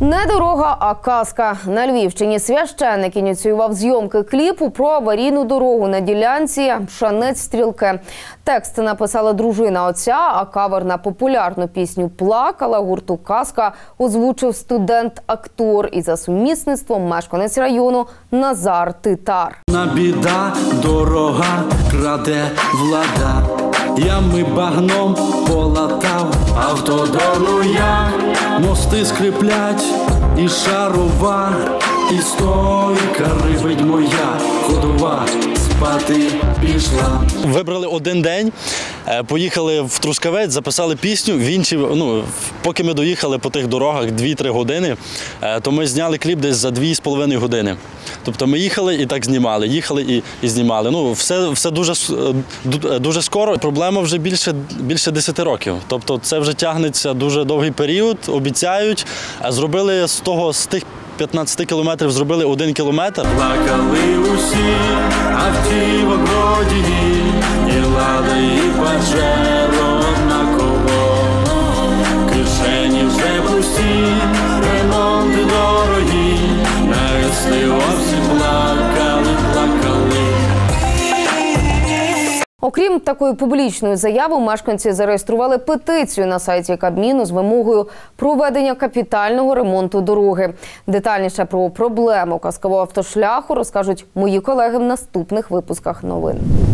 Не дорога, а казка. На Львівщині священник ініціював зйомки кліпу про аварійну дорогу на ділянці Шанець Стрілке. Текст написала дружина отця, а кавер на популярну пісню Плакала гурту Казка озвучив студент-актор і за сумісництвом мешканець району Назар Титар. На біда дорога краде влада. Ями багном полатав, автодору я, мости скриплять, і шарова, і стойка рибить моя ходова, спати пішла. Вибрали один день, е, поїхали в Трускавець, записали пісню. В інші, ну, поки ми доїхали по тих дорогах 2-3 години, е, то ми зняли кліп десь за 2,5 години. Тобто ми їхали і так знімали, їхали і, і знімали. Ну, все, все дуже, е, ду- дуже скоро. Проблема вже більше, більше 10 років. Тобто це вже тягнеться дуже довгий період, обіцяють. А Зробили з того, з тих 15 кілометрів зробили один кілометр. Плакали усі а в і Окрім такої публічної заяви, мешканці зареєстрували петицію на сайті Кабміну з вимогою проведення капітального ремонту дороги. Детальніше про проблему казкового автошляху розкажуть мої колеги в наступних випусках новин.